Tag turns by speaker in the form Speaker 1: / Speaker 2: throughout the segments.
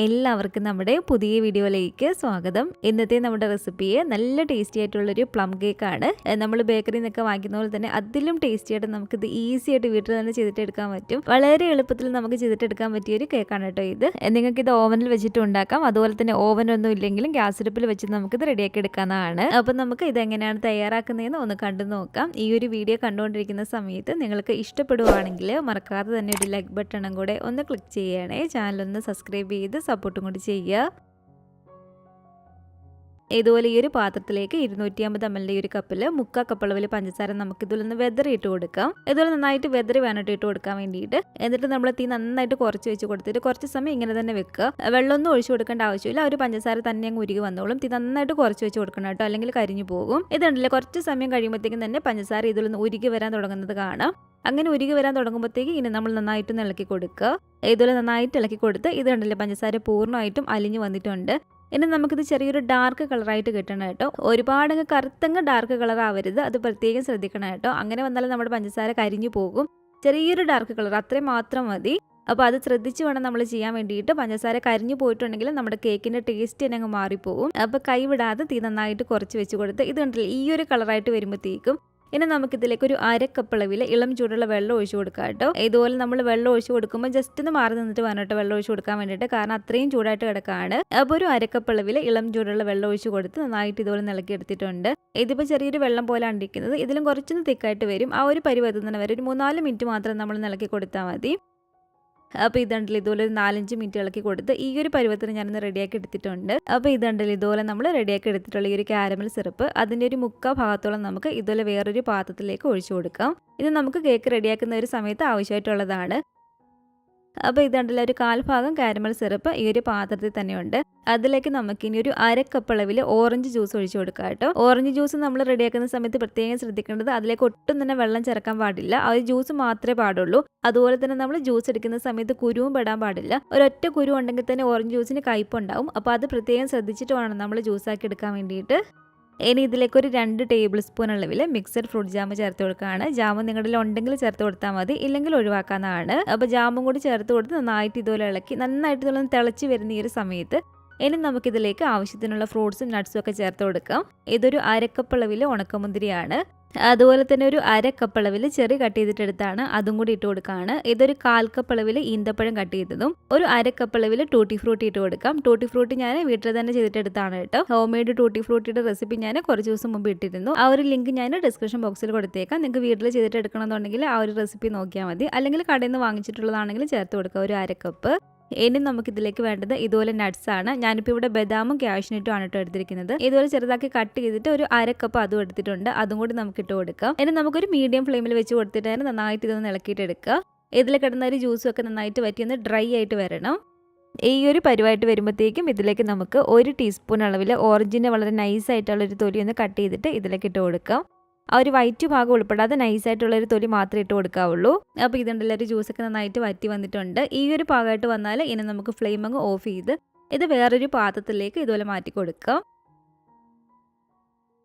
Speaker 1: എല്ലാവർക്കും നമ്മുടെ പുതിയ വീഡിയോയിലേക്ക് സ്വാഗതം. ഇന്നത്തെ നമ്മുടെ റെസിപ്പിയെ നല്ല ടേസ്റ്റി ആയിട്ടുള്ളൊരു പ്ലം കേക്കാണ്. നമ്മൾ ബേക്കറിയിൽ നിന്നൊക്കെ വാങ്ങിക്കുന്ന പോലെ തന്നെ അതിലും ടേസ്റ്റി ആയിട്ട് നമുക്കിത് ഈസി ആയിട്ട് വീട്ടിൽ തന്നെ ചെയ്തിട്ട് എടുക്കാൻ പറ്റും. വളരെ എളുപ്പത്തിൽ നമുക്ക് ചെയ്തിട്ട് എടുക്കാൻ പറ്റിയ ഒരു കേക്കാണ് കേട്ടോ ഇത്. നിങ്ങൾക്ക് ഇത് ഓവനിൽ വെച്ചിട്ട് ഉണ്ടാക്കാം. അതുപോലെ തന്നെ ഓവൻ ഒന്നും ഇല്ലെങ്കിലും ഗ്യാസ് അടുപ്പിൽ വെച്ച് നമുക്കിത് റെഡിയാക്കി എടുക്കാവുന്നതാണ്. അപ്പം നമുക്ക് ഇത് എങ്ങനെയാണ് തയ്യാറാക്കുന്നതെന്ന് ഒന്ന് കണ്ടു നോക്കാം. ഈ ഒരു വീഡിയോ കണ്ടുകൊണ്ടിരിക്കുന്ന സമയത്ത് നിങ്ങൾക്ക് ഇഷ്ടപ്പെടുവാണെങ്കിൽ മറക്കാതെ തന്നെ ഒരു ലൈക്ക് ബട്ടണും കൂടെ ഒന്ന് ക്ലിക്ക് ചെയ്യണേ. ചാനൽ ഒന്ന് സബ്സ്ക്രൈബ് ചെയ്ത് സപ്പോർട്ടും കൂടി ചെയ്യുക. ഇതുപോലെ ഈ ഒരു പാത്രത്തിലേക്ക് ഇരുന്നൂറ്റി അമ്പത് എം എൽ ഒരു കപ്പിൽ മുക്കാ കപ്പളവിൽ പഞ്ചസാര നമുക്ക് ഇതിലൊന്ന് വെതറി ഇട്ട് കൊടുക്കാം. ഇതുപോലെ നന്നായിട്ട് വെതറി വേണം ഇട്ട് കൊടുക്കാൻ വേണ്ടിയിട്ട് എന്നിട്ട് നമ്മൾ തീ നന്നായിട്ട് കുറച്ച് വെച്ച് കൊടുത്തിട്ട് കുറച്ച് സമയം ഇങ്ങനെ തന്നെ വെക്കുക. വെള്ളമൊന്നും ഒഴിച്ചു കൊടുക്കേണ്ട ആവശ്യമില്ല. ഒരു പഞ്ചസാര തന്നെ അങ്ങ് ഉരുകി വന്നോളും. തീ നന്നായിട്ട് കുറച്ച് വെച്ച് കൊടുക്കണം കേട്ടോ. അല്ലെങ്കിൽ കരിഞ്ഞു പോകും. ഇതുണ്ടല്ലേ കുറച്ച് സമയം കഴിയുമ്പോഴത്തേക്കും തന്നെ പഞ്ചസാര ഇതിലൊന്ന് ഉരുകി വരാൻ തുടങ്ങുന്നത് കാണാം. അങ്ങനെ ഉരുകി വരാൻ തുടങ്ങുമ്പോഴത്തേക്ക് ഇനി നമ്മൾ നന്നായിട്ട് ഇളക്കി കൊടുക്കുക. ഇതുപോലെ നന്നായിട്ട് ഇളക്കി കൊടുത്ത് ഇത് കണ്ടില്ലേ? പഞ്ചസാര പൂർണമായിട്ടും അലിഞ്ഞു വന്നിട്ടുണ്ട്. ഇനി നമുക്കിത് ചെറിയൊരു ഡാർക്ക് കളറായിട്ട് കിട്ടണം കേട്ടോ. ഒരുപാട് കറുത്തങ്ങ് ഡാർക്ക് കളർ ആവരുത്. അത് പ്രത്യേകം ശ്രദ്ധിക്കണം കേട്ടോ. അങ്ങനെ വന്നാലും നമ്മുടെ പഞ്ചസാര കരിഞ്ഞു പോകും. ചെറിയൊരു ഡാർക്ക് കളർ അത്രയും മാത്രം മതി. അപ്പോൾ അത് ശ്രദ്ധിച്ച് വേണം നമ്മൾ ചെയ്യാൻ വേണ്ടിയിട്ട്. പഞ്ചസാര കരിഞ്ഞു പോയിട്ടുണ്ടെങ്കിൽ നമ്മുടെ കേക്കിന്റെ ടേസ്റ്റ് തന്നെ അങ്ങ് മാറിപ്പോകും അപ്പോൾ കൈവിടാതെ തീ നന്നായിട്ട് കുറച്ച് വെച്ച് കൊടുത്ത് ഇത് കണ്ടില്ല ഈ ഒരു കളറായിട്ട് വരുമ്പോഴത്തേക്കും ഇനി നമുക്കിതിലേക്ക് ഒരു അരക്കപ്പളവിൽ ഇളം ചൂടുള്ള വെള്ളം ഒഴിച്ചു കൊടുക്കാം കേട്ടോ. ഇതുപോലെ നമ്മൾ വെള്ളം ഒഴിച്ചു കൊടുക്കുമ്പോൾ ജസ്റ്റ് ഒന്ന് മാറി നിന്നിട്ട് വേണം വെള്ളം ഒഴിച്ചു കൊടുക്കാൻ വേണ്ടിയിട്ട് കാരണം അത്രയും ചൂടായിട്ട് കിടക്കാണ്. അപ്പോൾ ഒരു അരക്കപ്പളവിൽ ഇളം ചൂടുള്ള വെള്ളം ഒഴിച്ചു കൊടുത്ത് നന്നായിട്ട് ഇതുപോലെ നിലക്കി എടുത്തിട്ടുണ്ട്. ഇതിപ്പോൾ ചെറിയൊരു വെള്ളം പോലെ ഇരിക്കുന്നത് ഇതിലും കുറച്ചൊന്ന് തിക്കായിട്ട് വരും. ആ ഒരു പരിവർത്തനം വരെ ഒരു മൂന്നാൽ മിനിറ്റ് മാത്രം നമ്മൾ നിലക്കി കൊടുത്താൽ മതി. അപ്പോൾ ഇതുണ്ടല്ലോ ഇതുപോലെ ഒരു നാലഞ്ച് മിനിറ്റ് ഇളക്കി കൊടുത്ത് ഈ ഒരു പരുവത്തിന് ഞാനൊന്ന് റെഡിയാക്കി എടുത്തിട്ടുണ്ട്. അപ്പോൾ ഇതുണ്ടല്ലോ ഇതുപോലെ നമ്മൾ റെഡിയാക്കി എടുത്തിട്ടുള്ള ഈ ഒരു കാരമൽ സിറപ്പ് അതിന്റെ ഒരു മുക്കാ ഭാഗത്തോളം നമുക്ക് ഇതുപോലെ വേറൊരു പാത്രത്തിലേക്ക് ഒഴിച്ചു കൊടുക്കാം. ഇത് നമുക്ക് കേക്ക് റെഡിയാക്കുന്ന ഒരു സമയത്ത് ആവശ്യമായിട്ടുള്ളതാണ്. അപ്പോൾ ഇതുണ്ടല്ലോ ഒരു കാൽഭാഗം കാരമൽ സിറപ്പ് ഈ ഒരു പാത്രത്തിൽ തന്നെയുണ്ട്. അതിലേക്ക് നമുക്ക് ഇനി ഒരു അരക്കപ്പളവിൽ ഓറഞ്ച് ജ്യൂസ് ഒഴിച്ചു കൊടുക്കാം കേട്ടോ. ഓറഞ്ച് ജ്യൂസ് നമ്മൾ റെഡിയാക്കുന്ന സമയത്ത് പ്രത്യേകം ശ്രദ്ധിക്കേണ്ടത് അതിലേക്ക് ഒട്ടും തന്നെ വെള്ളം ചേർക്കാൻ പാടില്ല. ആ ഒരു ജ്യൂസ് മാത്രമേ പാടുള്ളൂ. അതുപോലെ തന്നെ നമ്മൾ ജ്യൂസ് എടുക്കുന്ന സമയത്ത് കുരുവും പെടാൻ പാടില്ല. ഒരൊറ്റ കുരു ഉണ്ടെങ്കിൽ തന്നെ ഓറഞ്ച് ജ്യൂസിന് കയ്പുണ്ടാവും. അപ്പോൾ അത് പ്രത്യേകം ശ്രദ്ധിച്ചിട്ട് വേണം നമ്മൾ ജ്യൂസാക്കി എടുക്കാൻ വേണ്ടിയിട്ട്. ഇനി ഇതിലേക്ക് ഒരു രണ്ട് ടേബിൾ സ്പൂൺ അളവിൽ മിക്സഡ് ഫ്രൂട്ട് ജാം ചേർത്ത് കൊടുക്കുകയാണ്. ജാമ് നിങ്ങളുടെ ഉണ്ടെങ്കിൽ ചേർത്ത് കൊടുത്താൽ മതി. ഇല്ലെങ്കിൽ ഒഴിവാക്കാവുന്നതാണ്. അപ്പോൾ ജാമും കൂടി ചേർത്ത് കൊടുത്ത് നന്നായിട്ട് ഇതുപോലെ ഇളക്കി നന്നായിട്ട് ഇതുപോലെ തിളച്ച് വരുന്ന ഈ ഒരു സമയത്ത് ഇനി നമുക്കിതിലേക്ക് ആവശ്യത്തിനുള്ള ഫ്രൂട്ട്സും നട്ട്സും ഒക്കെ ചേർത്ത് കൊടുക്കാം. ഇതൊരു അരക്കപ്പളവിൽ ഉണക്കമുന്തിരിയാണ്. അതുപോലെ തന്നെ ഒരു അര കപ്പളവിൽ ചെറി കട്ട് ചെയ്തിട്ടെടുത്താണ് അതും കൂടി ഇട്ട് കൊടുക്കുകയാണ് ഇതൊരു കാൽ കപ്പളവിൽ ഈന്തപ്പഴം കട്ട് ചെയ്തതും ഒരു അര കപ്പളവിൽ ടൂട്ടി ഫ്രൂട്ടി ഇട്ട് കൊടുക്കാം. ടൂട്ടി ഫ്രൂട്ടി ഞാൻ വീട്ടിൽ തന്നെ ചെയ്തിട്ടെടുത്താണ് കേട്ടോ. ഹോം മെയ്ഡ് ടൂട്ടി ഫ്രൂട്ടിയുടെ റെസിപ്പി ഞാൻ കുറച്ച് ദിവസം മുമ്പ് ഇട്ടിരുന്നു. ആ ഒരു ലിങ്ക് ഞാൻ ഡിസ്ക്രിപ്ഷൻ ബോക്സിൽ കൊടുത്തേക്കാം. നിങ്ങൾക്ക് വീട്ടിൽ ചെയ്തിട്ട് എടുക്കണമെന്നുണ്ടെങ്കിൽ ആ ഒരു റെസിപ്പി നോക്കിയാൽ മതി. അല്ലെങ്കിൽ കടയിൽ നിന്ന് വാങ്ങിച്ചിട്ടുള്ളതാണെങ്കിൽ ചേർത്ത് കൊടുക്കുക ഒരു അര കപ്പ് ഇനി നമുക്ക് ഇതിലേക്ക് വേണ്ടത് ഇതുപോലെ നട്ട്സ് ആണ്. ഞാനിപ്പോൾ ഇവിടെ ബദാമും ക്യാഷ്നട്ടും ആണ് കേട്ടോ എടുത്തിരിക്കുന്നത്. ഇതുപോലെ ചെറുതാക്കി കട്ട് ചെയ്തിട്ട് ഒരു അര കപ്പ് അതും എടുത്തിട്ടുണ്ട്. അതും കൂടി നമുക്ക് ഇട്ട് കൊടുക്കാം. ഇനി നമുക്കൊരു മീഡിയം ഫ്ലെയിമിൽ വെച്ച് കൊടുത്തിട്ടാണ് നന്നായിട്ട് ഇതൊന്ന് ഇളക്കിയിട്ട് എടുക്കുക. ഇതിൽ കിടന്ന ഒരു ജ്യൂസും ഒക്കെ നന്നായിട്ട് വറ്റി ഒന്ന് ഡ്രൈ ആയിട്ട് വരണം. ഈ ഒരു പരിവായിട്ട് വരുമ്പോഴത്തേക്കും ഇതിലേക്ക് നമുക്ക് ഒരു ടീസ്പൂൺ അളവിൽ ഓറഞ്ചിന്റെ വളരെ നൈസായിട്ടുള്ളൊരു തൊലി ഒന്ന് കട്ട് ചെയ്തിട്ട് ഇതിലേക്ക് ഇട്ട് കൊടുക്കാം. ആ ഒരു വൈറ്റ് ഭാഗം ഉൾപ്പെടാതെ നൈസായിട്ടുള്ള ഒരു തൊലി മാത്രമേ ഇട്ട് കൊടുക്കാവുള്ളൂ. അപ്പോൾ ഇതുണ്ടല്ലോ ഒരു ജ്യൂസൊക്കെ നന്നായിട്ട് വറ്റി വന്നിട്ടുണ്ട്. ഈ ഒരു ഭാഗമായിട്ട് വന്നാൽ ഇനി നമുക്ക് ഫ്ലെയിം അങ്ങ് ഓഫ് ചെയ്ത് ഇത് വേറൊരു പാത്രത്തിലേക്ക് ഇതുപോലെ മാറ്റി കൊടുക്കാം.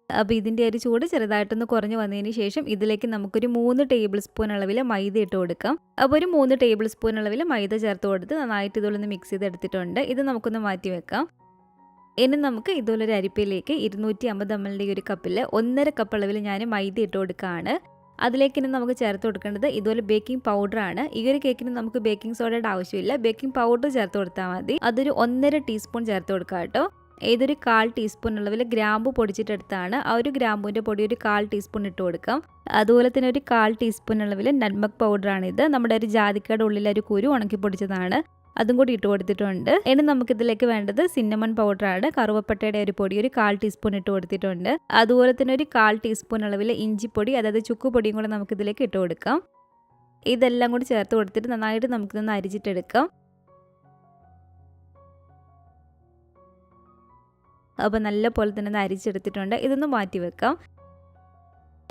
Speaker 1: അപ്പോൾ ഇതിന്റെ ഒരു ചൂട് ചെറുതായിട്ടൊന്ന് കുറഞ്ഞു വന്നതിന് ശേഷം ഇതിലേക്ക് നമുക്കൊരു മൂന്ന് ടേബിൾ സ്പൂൺ അളവിൽ മൈദ ഇട്ട് കൊടുക്കാം. അപ്പോൾ ഒരു മൂന്ന് ടേബിൾ സ്പൂൺ അളവിൽ മൈദ ചേർത്ത് കൊടുത്ത് നന്നായിട്ട് ഇതുപോലെ മിക്സ് ചെയ്ത് എടുത്തിട്ടുണ്ട് ഇത് നമുക്കൊന്ന് മാറ്റി വെക്കാം. ഇനി നമുക്ക് ഇതുപോലെ ഒരു അരിപ്പയിലേക്ക് ഇരുന്നൂറ്റി അമ്പത് എം എല്ലിന്റെ ഒരു കപ്പിൽ ഒന്നര കപ്പ് അളവിൽ ഞാൻ മൈദ ഇട്ട് കൊടുക്കുകയാണ് അതിലേക്ക് ഇനി നമുക്ക് ചേർത്ത് കൊടുക്കേണ്ടത് ഇതുപോലെ ബേക്കിംഗ് പൗഡർ ആണ്. ഈ ഒരു കേക്കിന് നമുക്ക് ബേക്കിംഗ് സോഡയുടെ ആവശ്യമില്ല. ബേക്കിംഗ് പൗഡർ ചേർത്ത് കൊടുത്താൽ മതി. അതൊരു ഒന്നര ടീസ്പൂൺ ചേർത്ത് കൊടുക്കാം കേട്ടോ. ഏതൊരു കാൽ ടീസ്പൂൺ അളവിൽ ഗ്രാമ്പു പൊടിച്ചിട്ടെടുത്താണ്. ആ ഒരു ഗ്രാമ്പുവിന്റെ പൊടി ഒരു കാൽ ടീസ്പൂൺ ഇട്ട് കൊടുക്കാം. അതുപോലെ തന്നെ ഒരു കാൽ ടീസ്പൂൺ അളവിൽ നന്മക് പൗഡറാണിത് നമ്മുടെ ഒരു ജാതിക്കയുടെ ഉള്ളിൽ ഒരു കുരു ഉണക്കി പൊടിച്ചതാണ്. അതും കൂടി ഇട്ട് കൊടുത്തിട്ടുണ്ട്. ഇനി നമുക്ക് ഇതിലേക്ക് വേണ്ടത് സിന്നമൺ ആണ്. കറുവപ്പട്ടയുടെ ഒരു പൊടി ഒരു കാൽ ടീസ്പൂൺ ഇട്ട് കൊടുത്തിട്ടുണ്ട്. അതുപോലെ തന്നെ ഒരു കാൽ ടീസ്പൂൺ അളവിൽ ഇഞ്ചിപ്പൊടി അതായത് ചുക്കുപൊടിയും കൂടെ നമുക്കിതിലേക്ക് ഇട്ട് കൊടുക്കാം. ഇതെല്ലാം കൂടി ചേർത്ത് കൊടുത്തിട്ട് നന്നായിട്ട് നമുക്കിതൊന്ന് അരിച്ചിട്ടെടുക്കാം അപ്പോൾ നല്ല പോലെ തന്നെ അരിച്ചെടുത്തിട്ടുണ്ട് ഇതൊന്ന് മാറ്റി വെക്കാം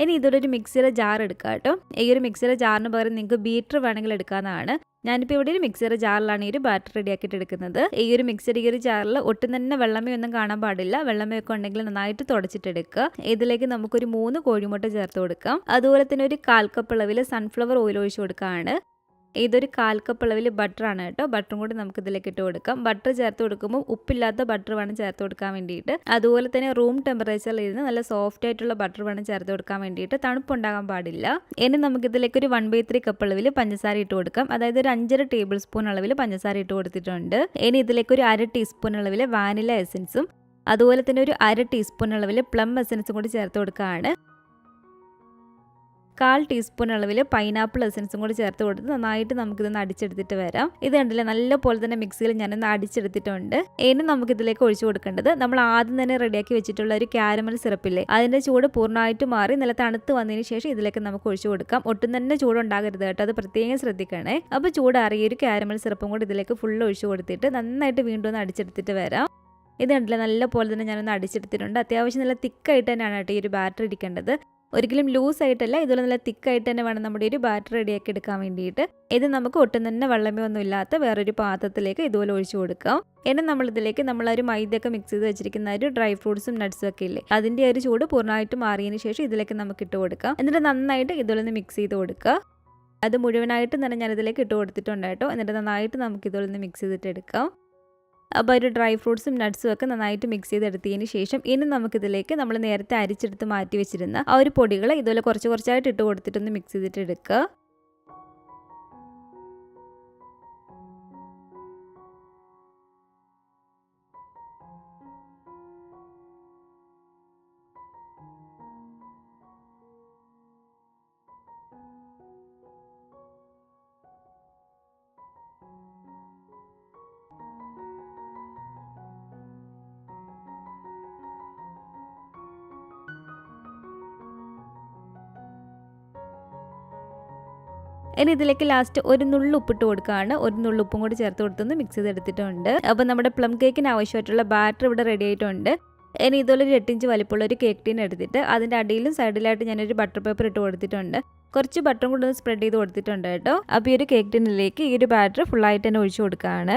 Speaker 1: ഇനി ഇതൊരു മിക്സിയുടെ ജാർ എടുക്കുക കേട്ടോ. ഈ ഒരു മിക്സിയുടെ ജാറിന് പകരം നിങ്ങൾക്ക് ബീറ്റർ വേണമെങ്കിൽ എടുക്കാവുന്നതാണ്. ഞാനിപ്പോൾ ഇവിടെ ഒരു മിക്സിയുടെ ജാറിലാണ് ഈ ഒരു ബാറ്റർ റെഡിയാക്കിയിട്ട് എടുക്കുന്നത്. ഈ ഒരു മിക്സിയുടെ ഈ ഒരു ജാറിൽ ഒട്ടും തന്നെ വെള്ളമേ ഒന്നും കാണാൻ പാടില്ല. വെള്ളമയൊക്കെ ഉണ്ടെങ്കിൽ നന്നായിട്ട് തുടച്ചിട്ടെടുക്കുക ഇതിലേക്ക് നമുക്കൊരു മൂന്ന് കോഴിമുട്ട ചേർത്ത് കൊടുക്കാം. അതുപോലെ തന്നെ ഒരു കാൽ കപ്പ് അളവിൽ സൺഫ്ലവർ ഓയിൽ ഒഴിച്ചു കൊടുക്കുകയാണ്. ഇതൊരു കാൽ കപ്പ് അളവിൽ ബട്ടറാണ് കേട്ടോ. ബട്ടറും കൂടി നമുക്ക് ഇതിലേക്ക് ഇട്ട് കൊടുക്കാം. ബട്ടർ ചേർത്ത് കൊടുക്കുമ്പോൾ ഉപ്പില്ലാത്ത ബട്ടർ വേണം ചേർത്ത് കൊടുക്കാൻ വേണ്ടിയിട്ട്. അതുപോലെ തന്നെ റൂം ടെമ്പറേച്ചറിൽ ഇരുന്ന് നല്ല സോഫ്റ്റ് ആയിട്ടുള്ള ബട്ടർ വേണം ചേർത്ത് കൊടുക്കാൻ വേണ്ടിയിട്ട് തണുപ്പുണ്ടാകാൻ പാടില്ല. ഇനി നമുക്ക് ഇതിലേക്ക് ഒരു വൺ ബൈ ത്രീ കപ്പ് അളവിൽ പഞ്ചസാര ഇട്ട് കൊടുക്കാം. അതായത് ഒരു അഞ്ചര ടേബിൾ സ്പൂൺ അളവിൽ പഞ്ചസാര ഇട്ട് കൊടുത്തിട്ടുണ്ട്. ഇനി ഇതിലേക്ക് ഒരു അര ടീസ്പൂൺ അളവിൽ വാനില എസൻസും അതുപോലെ തന്നെ ഒരു അര ടീസ്പൂൺ അളവിൽ പ്ലം എസൻസും കൂടി ചേർത്ത് കൊടുക്കുകയാണ് കാൽ ടീസ്പൂൺ അളവിൽ പൈനാപ്പിൾ എസൻസും കൂടി ചേർത്ത് കൊടുത്ത് നന്നായിട്ട് നമുക്കിതൊന്ന് അടിച്ചെടുത്തിട്ട് വരാം. ഇത് കണ്ടില്ലേ നല്ല പോലെ തന്നെ മിക്സിയിൽ ഞാനൊന്ന് അടിച്ചെടുത്തിട്ടുണ്ട്. ഇനി നമുക്കിതിലേക്ക് ഒഴിച്ചു കൊടുക്കേണ്ടത് നമ്മൾ ആദ്യം തന്നെ റെഡിയാക്കി വെച്ചിട്ടുള്ള ഒരു ക്യാരമൽ സിറപ്പില്ലേ അതിന്റെ ചൂട് പൂർണമായിട്ട് മാറി നല്ല തണുത്ത് വന്നതിന് ശേഷം ഇതിലേക്ക് നമുക്ക് ഒഴിച്ചു കൊടുക്കാം. ഒട്ടും തന്നെ ചൂടുണ്ടാകരുത് കേട്ടോ അത് പ്രത്യേകം ശ്രദ്ധിക്കണേ. അപ്പോൾ ചൂടാറിയ ഒരു ക്യാരമൽ സിറപ്പും കൂടി ഇതിലേക്ക് ഫുൾ ഒഴിച്ചു കൊടുത്തിട്ട് നന്നായിട്ട് വീണ്ടും ഒന്ന് അടിച്ചെടുത്തിട്ട് വരാം. ഇത് കണ്ടില്ല നല്ല പോലെ തന്നെ ഞാനൊന്ന് അടിച്ചെടുത്തിട്ടുണ്ട്. അത്യാവശ്യം നല്ല തിക്കായിട്ട് തന്നെയാണ് കേട്ടോ ഈ ഒരു ബാറ്റർ ഇരിക്കേണ്ടത്. ഒരിക്കലും ലൂസ് ആയിട്ടല്ല ഇതുപോലെ നല്ല തിക്കായിട്ട് തന്നെ വേണം നമ്മുടെ ഒരു ബാറ്റർ റെഡിയാക്കി എടുക്കാൻ വേണ്ടിയിട്ട്. ഇത് നമുക്ക് ഒട്ടും തന്നെ വെള്ളമേ ഒന്നും ഇല്ലാത്ത വേറൊരു പാത്രത്തിലേക്ക് ഇതുപോലെ ഒഴിച്ചു കൊടുക്കാം. ഇനി നമ്മളിതിലേക്ക് നമ്മൾ ഒരു മൈദയൊക്കെ മിക്സ് ചെയ്ത് വെച്ചിരിക്കുന്ന ഒരു ഡ്രൈ ഫ്രൂട്ട്സും നട്ട്സും ഒക്കെ ഇല്ലേ അതിന്റെ ഒരു ചൂട് പൂർണമായിട്ട് മാറിയതിന് ശേഷം ഇതിലേക്ക് നമുക്ക് ഇട്ട് കൊടുക്കാം. എന്നിട്ട് നന്നായിട്ട് ഇതുപോലെ ഒന്ന് മിക്സ് ചെയ്ത് കൊടുക്കുക. അത് മുഴുവനായിട്ട് തന്നെ ഞാനിതിലേക്ക് ഇട്ട് കൊടുത്തിട്ടുണ്ട് കേട്ടോ. എന്നിട്ട് നന്നായിട്ട് നമുക്ക് ഇതുപോലെ ഒന്ന് മിക്സ് ചെയ്തിട്ട് എടുക്കാം. അപ്പോൾ ഒരു ഡ്രൈ ഫ്രൂട്ട്സും നട്ട്സും ഒക്കെ നന്നായിട്ട് മിക്സ് ചെയ്തെടുത്തതിന് ശേഷം ഇനി നമുക്കിതിലേക്ക് നമ്മൾ നേരത്തെ അരിച്ചെടുത്ത് മാറ്റി വെച്ചിരുന്ന ആ ഒരു പൊടികൾ ഇതുപോലെ കുറച്ച് കുറച്ചായിട്ട് ഇട്ട് കൊടുത്തിട്ടൊന്ന് മിക്സ് ചെയ്തിട്ട് എടുക്കുക. ഇനി ഇതിലേക്ക് ലാസ്റ്റ് ഒരു നുള്ളു ഉപ്പിട്ട് കൊടുക്കുകയാണ് ഒരു നുള്ളു ഉപ്പും കൂടി ചേർത്ത് കൊടുത്തൊന്ന് മിക്സ് ചെയ്തെടുത്തിട്ടുണ്ട്. അപ്പോൾ നമ്മുടെ പ്ലം കേക്കിന് ആവശ്യമായിട്ടുള്ള ബാറ്റർ ഇവിടെ റെഡി ആയിട്ടുണ്ട്. ഇനി ഇതുപോലെ ഒരു എട്ടിഞ്ച് വലിപ്പമുള്ള ഒരു കേക്ക് ടീൻ എടുത്തിട്ട് അതിന്റെ അടിയിലും സൈഡിലായിട്ട് ഞാനൊരു ബട്ടർ പേപ്പർ ഇട്ട് കൊടുത്തിട്ടുണ്ട്. കുറച്ച് ബട്ടറും കൂടി ഒന്ന് സ്പ്രെഡ് ചെയ്ത് കൊടുത്തിട്ടുണ്ട് കേട്ടോ. അപ്പോൾ ഈ ഒരു കേക്ക് ടീനിലേക്ക് ഈ ഒരു ബാറ്റർ ഫുള്ളായിട്ട് തന്നെ ഒഴിച്ചു കൊടുക്കുകയാണ്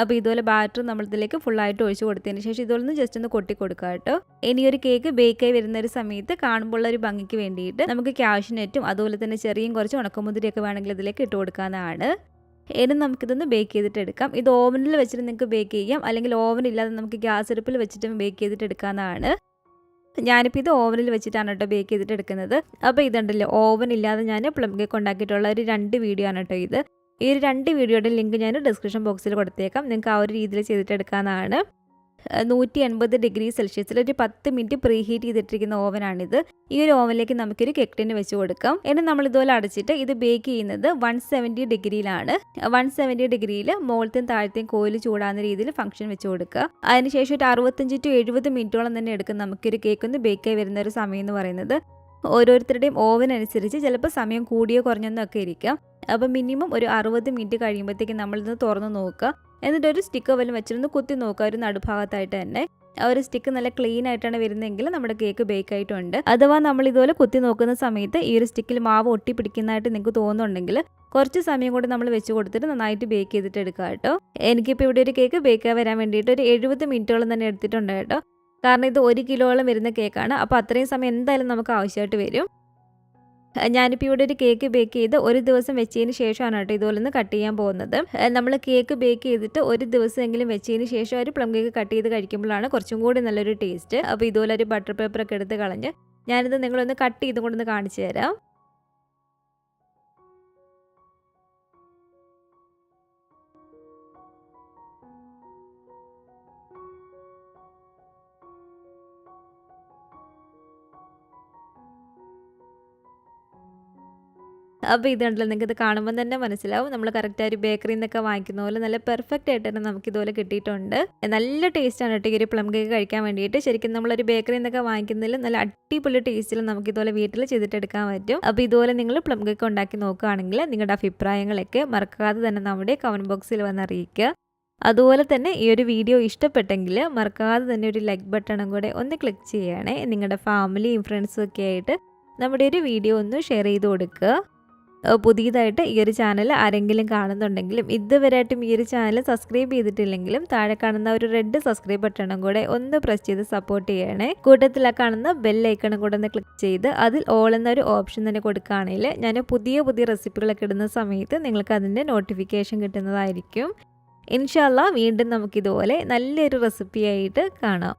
Speaker 1: അപ്പോൾ ഇതുപോലെ ബാറ്റർ നമ്മൾ ഇതിലേക്ക് ഫുള്ളായിട്ട് ഒഴിച്ച് കൊടുത്തതിന് ശേഷം ഇതുപോലെ ജസ്റ്റ് ഒന്ന് കൊട്ടി കൊടുക്കുക കേട്ടോ. ഇനി ഒരു കേക്ക് ബേക്കായി വരുന്ന ഒരു സമയത്ത് കാണുമ്പോൾ ഒരു ഭംഗിക്ക് വേണ്ടിയിട്ട് നമുക്ക് ക്യാഷ്നെറ്റും അതുപോലെ തന്നെ ചെറിയും കുറച്ച് ഉണക്കമുതിരിയൊക്കെ വേണമെങ്കിൽ ഇതിലേക്ക് ഇട്ട് കൊടുക്കാവുന്നതാണ്. ഇനി നമുക്കിതൊന്ന് ബേക്ക് ചെയ്തിട്ട് എടുക്കാം. ഇത് ഓവനിൽ വെച്ചിട്ട് നിങ്ങൾക്ക് ബേക്ക് ചെയ്യാം. അല്ലെങ്കിൽ ഓവൻ ഇല്ലാതെ നമുക്ക് ഗ്യാസ് അടുപ്പിൽ വെച്ചിട്ട് ബേക്ക് ചെയ്തിട്ട് എടുക്കാവുന്നതാണ്. ഞാനിപ്പോൾ ഇത് ഓവനിൽ വെച്ചിട്ടാണ് കേട്ടോ ബേക്ക് ചെയ്തിട്ട് എടുക്കുന്നത്. അപ്പോൾ ഇതുണ്ടല്ലോ ഓവൻ ഇല്ലാതെ ഞാൻ പ്ലം കേക്ക് ഉണ്ടാക്കിയിട്ടുള്ള ഒരു രണ്ട് വീഡിയോ ആണ് കേട്ടോ ഇത്. ഈ ഒരു രണ്ട് വീഡിയോയുടെ ലിങ്ക് ഞാൻ ഡിസ്ക്രിപ്ഷൻ ബോക്സിൽ കൊടുത്തേക്കാം. നിങ്ങൾക്ക് ആ ഒരു രീതിയിൽ ചെയ്തിട്ട് എടുക്കാവുന്നതാണ് നൂറ്റി എൺപത് ഡിഗ്രി സെൽഷ്യസിൽ ഒരു പത്ത് മിനിറ്റ് പ്രീ ഹീറ്റ് ചെയ്തിട്ടിരിക്കുന്ന ഓവനാണിത്. ഈ ഒരു ഓവനിലേക്ക് നമുക്കൊരു കെക്ടിന് വെച്ച് കൊടുക്കാം. ഇനി നമ്മൾ ഇതുപോലെ അടച്ചിട്ട് ഇത് ബേക്ക് ചെയ്യുന്നത് വൺ സെവന്റി ഡിഗ്രിയിലാണ്. വൺ സെവന്റി ഡിഗ്രിയിൽ മുകളത്തെയും താഴത്തെയും കോയിൽ ചൂടാകുന്ന രീതിയിൽ ഫംഗ്ഷൻ വെച്ച് കൊടുക്കുക. അതിനുശേഷം ഒരു അറുപത്തഞ്ച് ടു എഴുപത് മിനിറ്റോളം തന്നെ എടുക്കും നമുക്കൊരു കേക്ക് ഒന്ന് ബേക്കായി വരുന്ന ഒരു സമയം എന്ന് പറയുന്നത്. ഓരോരുത്തരുടെയും ഓവൻ അനുസരിച്ച് ചിലപ്പോൾ സമയം കൂടിയോ കുറഞ്ഞൊന്നൊക്കെ ഇരിക്കാം അപ്പോൾ മിനിമം ഒരു അറുപത് മിനിറ്റ് കഴിയുമ്പോഴത്തേക്കും നമ്മളിന്ന് തുറന്ന് നോക്കുക. എന്നിട്ട് ഒരു സ്റ്റിക്ക് വല്ലതും വെച്ചിരുന്ന് കുത്തി നോക്കുക ഒരു നടുഭാഗത്തായിട്ട് തന്നെ. ആ ഒരു സ്റ്റിക്ക് നല്ല ക്ലീൻ ആയിട്ടാണ് വരുന്നതെങ്കിൽ നമ്മുടെ കേക്ക് ബേക്ക് ആയിട്ടുണ്ട്. അഥവാ നമ്മൾ ഇതുപോലെ കുത്തി നോക്കുന്ന സമയത്ത് ഈ ഒരു സ്റ്റിക്കിൽ മാവ് ഒട്ടി പിടിക്കുന്നതായിട്ട് നിങ്ങൾക്ക് തോന്നുന്നുണ്ടെങ്കിൽ കുറച്ച് സമയം കൂടി നമ്മൾ വെച്ച് കൊടുത്തിട്ട് നന്നായിട്ട് ബേക്ക് ചെയ്തിട്ട് എടുക്കുക കേട്ടോ. എനിക്കിപ്പോൾ ഇവിടെ ഒരു കേക്ക് ബേക്ക് വരാൻ വേണ്ടിയിട്ട് ഒരു എഴുപത് മിനിറ്റോളം തന്നെ എടുത്തിട്ടുണ്ട് കേട്ടോ. കാരണം ഇത് ഒരു കിലോളം വരുന്ന കേക്കാണ്. അപ്പോൾ അത്രയും സമയം എന്തായാലും നമുക്ക് ആവശ്യമായിട്ട് വരും. ഞാനിപ്പോൾ ഇവിടെ ഒരു കേക്ക് ബേക്ക് ചെയ്ത് ഒരു ദിവസം വെച്ചതിന് ശേഷമാണ് കേട്ടോ ഇതുപോലെ ഒന്ന് കട്ട് ചെയ്യാൻ പോകുന്നത്. നമ്മൾ കേക്ക് ബേക്ക് ചെയ്തിട്ട് ഒരു ദിവസമെങ്കിലും വെച്ചതിന് ശേഷം ഒരു പ്ലം കേക്ക് കട്ട് ചെയ്ത് കഴിക്കുമ്പോഴാണ് കുറച്ചും കൂടി നല്ലൊരു ടേസ്റ്റ് അപ്പോൾ ഇതുപോലെ ഒരു ബട്ടർ പേപ്പറൊക്കെ എടുത്ത് കളഞ്ഞ് ഞാനിത് നിങ്ങളൊന്ന് കട്ട് ചെയ്ത് കൊണ്ടൊന്ന് കാണിച്ചു തരാം. അപ്പോൾ ഇതുണ്ടല്ലോ നിങ്ങൾക്ക് ഇത് കാണുമ്പോൾ തന്നെ മനസ്സിലാവും. നമ്മൾ കറക്റ്റ് ഒരു ബേക്കറിയിൽ നിന്നൊക്കെ വാങ്ങിക്കുന്ന പോലെ നല്ല പെർഫെക്റ്റ് ആയിട്ട് തന്നെ നമുക്ക് ഇതുപോലെ കിട്ടിയിട്ടുണ്ട്. നല്ല ടേസ്റ്റാണ് കേട്ടോ ഈ ഒരു പ്ലം കേക്ക് കഴിക്കാൻ വേണ്ടിയിട്ട്. ശരിക്കും നമ്മളൊരു ബേക്കറിയിൽ നിന്നൊക്കെ വാങ്ങിക്കുന്നതിൽ നല്ല അടിപൊളി ടേസ്റ്റിൽ നമുക്ക് ഇതുപോലെ വീട്ടിൽ ചെയ്തിട്ടെടുക്കാൻ പറ്റും. അപ്പോൾ ഇതുപോലെ നിങ്ങൾ പ്ലം കേക്ക് ഉണ്ടാക്കി നോക്കുകയാണെങ്കിൽ നിങ്ങളുടെ അഭിപ്രായങ്ങളൊക്കെ മറക്കാതെ തന്നെ നമ്മുടെ കമന്റ് ബോക്സിൽ വന്ന് അറിയിക്കുക. അതുപോലെ തന്നെ ഈ ഒരു വീഡിയോ ഇഷ്ടപ്പെട്ടെങ്കിൽ മറക്കാതെ തന്നെ ഒരു ലൈക്ക് ബട്ടണും കൂടെ ഒന്ന് ക്ലിക്ക് ചെയ്യണേ. നിങ്ങളുടെ ഫാമിലിയും ഫ്രണ്ട്സും ഒക്കെ ആയിട്ട് നമ്മുടെ ഒരു വീഡിയോ ഒന്ന് ഷെയർ ചെയ്ത് കൊടുക്കുക. പുതിയതായിട്ട് ഈ ഒരു ചാനൽ ആരെങ്കിലും കാണുന്നുണ്ടെങ്കിലും ഇതുവരെയായിട്ടും ഈ ഒരു ചാനൽ സബ്സ്ക്രൈബ് ചെയ്തിട്ടില്ലെങ്കിലും താഴെ കാണുന്ന ഒരു റെഡ് സബ്സ്ക്രൈബ് ബട്ടണും കൂടെ ഒന്ന് പ്രസ് ചെയ്ത് സപ്പോർട്ട് ചെയ്യണേ. കൂട്ടത്തിൽ കാണുന്ന ബെല്ലൈക്കണും കൂടെ ഒന്ന് ക്ലിക്ക് ചെയ്ത് അതിൽ ഓൾ എന്നൊരു ഓപ്ഷൻ തന്നെ കൊടുക്കുകയാണെങ്കിൽ ഞാൻ പുതിയ പുതിയ റെസിപ്പികളൊക്കെ ഇടുന്ന സമയത്ത് നിങ്ങൾക്ക് അതിന്റെ നോട്ടിഫിക്കേഷൻ കിട്ടുന്നതായിരിക്കും. ഇൻഷാല്ല വീണ്ടും നമുക്കിതുപോലെ നല്ലൊരു റെസിപ്പിയായിട്ട് കാണാം.